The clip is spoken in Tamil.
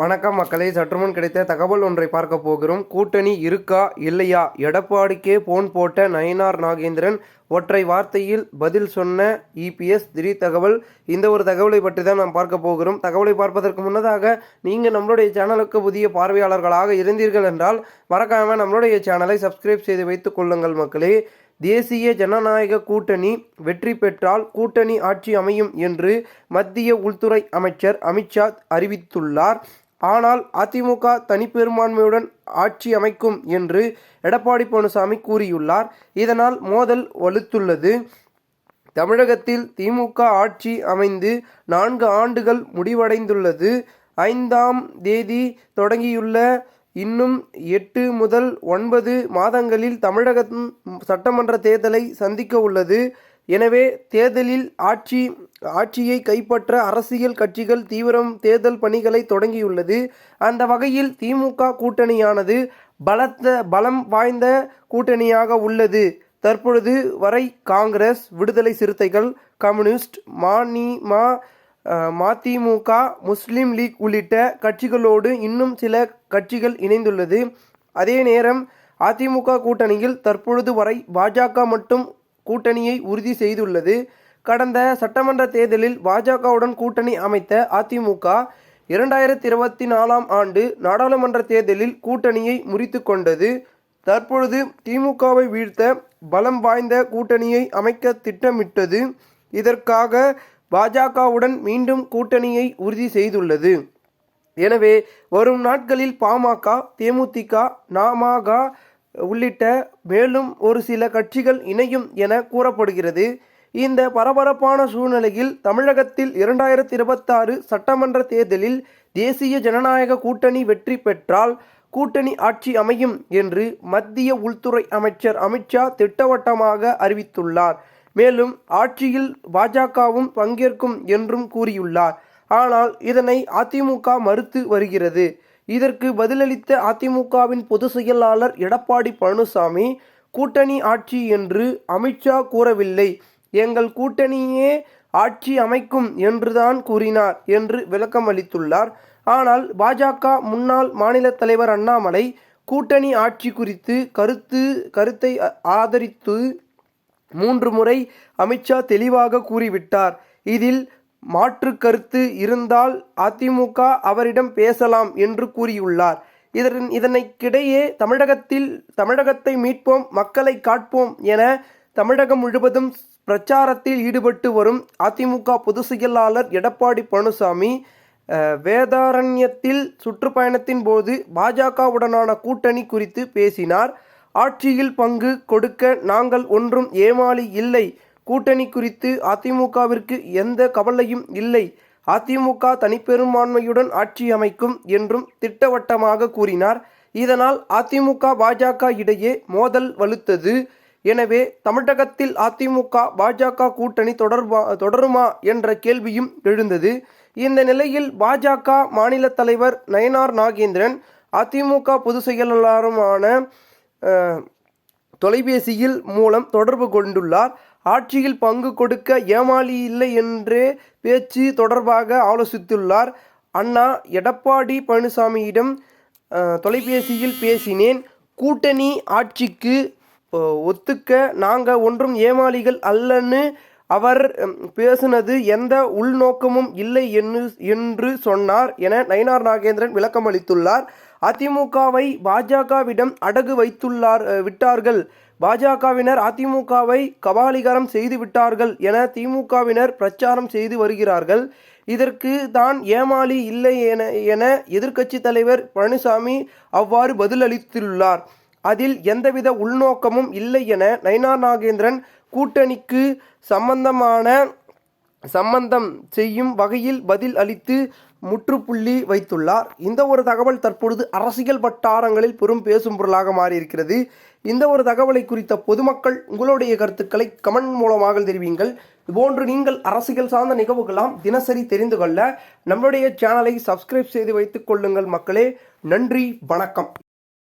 வணக்கம் மக்களை. சற்றுமுன் கிடைத்த தகவல் ஒன்றை பார்க்க போகிறோம். கூட்டணி இருக்கா இல்லையா? எடப்பாடிக்கே போன் போட்ட நயினார் நாகேந்திரன் ஒற்றை வார்த்தையில் பதில் சொன்ன இபிஎஸ் திடீர் தகவல். இந்த ஒரு தகவலை பற்றி தான் நாம் பார்க்க போகிறோம். தகவலை பார்ப்பதற்கு முன்னதாக நீங்கள் நம்மளுடைய சேனலுக்கு புதிய பார்வையாளர்களாக இருந்தீர்கள் என்றால் மறக்காமல் நம்மளுடைய சேனலை சப்ஸ்கிரைப் செய்து வைத்துக் கொள்ளுங்கள் மக்களே. தேசிய ஜனநாயக கூட்டணி வெற்றி பெற்றால் கூட்டணி ஆட்சி அமையும் என்று மத்திய உள்துறை அமைச்சர் அமித்ஷா அறிவித்துள்ளார். ஆனால் அதிமுக தனிப்பெரும்பான்மையுடன் ஆட்சி அமைக்கும் என்று எடப்பாடி பழனிசாமி கூறியுள்ளார். இதனால் மோதல் வலுத்துள்ளது. தமிழகத்தில் திமுக ஆட்சி அமைந்து நான்கு ஆண்டுகள் முடிவடைந்துள்ளது. ஐந்தாம் தேதி தொடங்கியுள்ள இன்னும் எட்டு முதல் ஒன்பது மாதங்களில் தமிழகம் சட்டமன்ற தேர்தலை சந்திக்க உள்ளது. எனவே தேர்தலில் ஆட்சி ஆட்சியை கைப்பற்ற அரசியல் கட்சிகள் தீவிரம் தேர்தல் பணிகளை தொடங்கியுள்ளது. அந்த வகையில் திமுக கூட்டணியானது பலத்த பலம் வாய்ந்த கூட்டணியாக உள்ளது. தற்பொழுது வரை காங்கிரஸ் விடுதலை சிறுத்தைகள் கம்யூனிஸ்ட் மாநிமா மதிமுக முஸ்லீம் லீக் உள்ளிட்ட கட்சிகளோடு இன்னும் சில கட்சிகள் இணைந்துள்ளது. அதே நேரம் அதிமுக கூட்டணியில் தற்பொழுது வரை பாஜக மட்டும் கூட்டணியை உறுதி செய்துள்ளது. கடந்த சட்டமன்ற தேர்தலில் பாஜகவுடன் கூட்டணி அமைத்த அதிமுக இரண்டாயிரத்தி இருபத்தி நாலாம் ஆண்டு நாடாளுமன்ற தேர்தலில் கூட்டணியை முறித்து கொண்டது. தற்பொழுது திமுகவை வீழ்த்த பலம் வாய்ந்த கூட்டணியை அமைக்க திட்டமிட்டது. இதற்காக பாஜகவுடன் மீண்டும் கூட்டணியை உறுதி செய்துள்ளது. எனவே வரும் நாட்களில் பாமக தேமுதிக நாமகா உள்ளிட்ட மேலும் ஒரு சில கட்சிகள் இணையும் என கூறப்படுகிறது. இந்த பரபரப்பான சூழ்நிலையில் தமிழகத்தில் இரண்டாயிரத்தி இருபத்தாறு சட்டமன்ற தேர்தலில் தேசிய ஜனநாயக கூட்டணி வெற்றி பெற்றால் கூட்டணி ஆட்சி அமையும் என்று மத்திய உள்துறை அமைச்சர் அமித்ஷா திட்டவட்டமாக அறிவித்துள்ளார். மேலும் ஆட்சியில் பாஜகவும் பங்கேற்கும் என்றும் கூறியுள்ளார். ஆனால் இதனை அதிமுக மறுத்து வருகிறது. இதற்கு பதிலளித்த அதிமுகவின் பொதுச் செயலாளர் எடப்பாடி பழனிசாமி கூட்டணி ஆட்சி என்று அமித்ஷா கூறவில்லை. எங்கள் கூட்டணியே ஆட்சி அமைக்கும் என்றுதான் கூறினார் என்று விளக்கம் அளித்துள்ளார். ஆனால் பாஜக முன்னாள் மாநில தலைவர் அண்ணாமலை கூட்டணி ஆட்சி குறித்து கருத்து கருத்தை ஆதரித்து மூன்று முறை அமித்ஷா தெளிவாக கூறிவிட்டார். இதில் மாற்று கருத்து இருந்தால் அதிமுக அவரிடம் பேசலாம் என்று கூறியுள்ளார். இதன் இதனைக்கிடையே தமிழகத்தில் தமிழகத்தை மீட்போம் மக்களை காட்போம் என தமிழகம் முழுவதும் பிரச்சாரத்தில் ஈடுபட்டு வரும் அதிமுக பொதுச் செயலாளர் எடப்பாடி பழனிசாமி வேதாரண்யத்தில் சுற்றுப்பயணத்தின் போது பாஜகவுடனான கூட்டணி குறித்து பேசினார். ஆட்சியில் பங்கு கொடுக்க நாங்கள் ஒன்றும் ஏமாளி இல்லை. கூட்டணி குறித்து அதிமுகவிற்கு எந்த கவலையும் இல்லை. அதிமுக தனிப்பெரும்பான்மையுடன் ஆட்சி அமைக்கும் என்றும் திட்டவட்டமாக கூறினார். இதனால் அதிமுக பாஜக இடையே மோதல் வலுத்தது. எனவே தமிழகத்தில் அதிமுக பாஜக கூட்டணி தொடர்பா தொடருமா என்ற கேள்வியும் எழுந்தது. இந்த நிலையில் பாஜக மாநில தலைவர் நயனார் நாகேந்திரன் அதிமுக பொதுச் செயலாளருமான தொலைபேசியில் மூலம் தொடர்பு கொண்டுள்ளார். ஆட்சியில் பங்கு கொடுக்க ஏமாளி இல்லை என்றே பேச்சு தொடர்பாக ஆலோசித்துள்ளார். அண்ணா எடப்பாடி பழனிசாமியிடம் தொலைபேசியில் பேசினேன். கூட்டணி ஆட்சிக்கு ஒத்துக்க நாங்கள் ஒன்றும் ஏமாளிகள் அல்லன்னு அவர் பேசுனது எந்த உள்நோக்கமும் இல்லை என்று சொன்னார் என நயினார் நாகேந்திரன் விளக்கம் அளித்துள்ளார் அதிமுகவை பாஜகவிடம் அடகு வைத்துள்ளார் விட்டார்கள். பாஜகவினர் அதிமுகவை கபாலிகரம் செய்துவிட்டார்கள் என திமுகவினர் பிரச்சாரம் செய்து வருகிறார்கள். இதற்கு தான் ஏமாளி இல்லை என என எதிர்க்கட்சி தலைவர் பழனிசாமி அவ்வாறு பதிலளித்துள்ளார். அதில் எந்தவித உள்நோக்கமும் இல்லை என நயனா நாகேந்திரன் கூட்டணிக்கு சம்பந்தமான சம்பந்தம் செய்யும் வகையில் பதில் அளித்து முற்றுப்புள்ளி வைத்துள்ளார். இந்த ஒரு தகவல் தற்பொழுது அரசியல் வட்டாரங்களில் பெரும் பேசும் பொருளாக மாறியிருக்கிறது. இந்த ஒரு தகவலை குறித்த பொதுமக்கள் உங்களுடைய கருத்துக்களை கமெண்ட் மூலமாக தெரிவிங்கள் இதுபோன்று நீங்கள் அரசியல் சார்ந்த நிகழ்வுகளாம் தினசரி தெரிந்து கொள்ள நம்மளுடைய சேனலை சப்ஸ்கிரைப் செய்து வைத்துக் கொள்ளுங்கள் மக்களே. நன்றி வணக்கம்.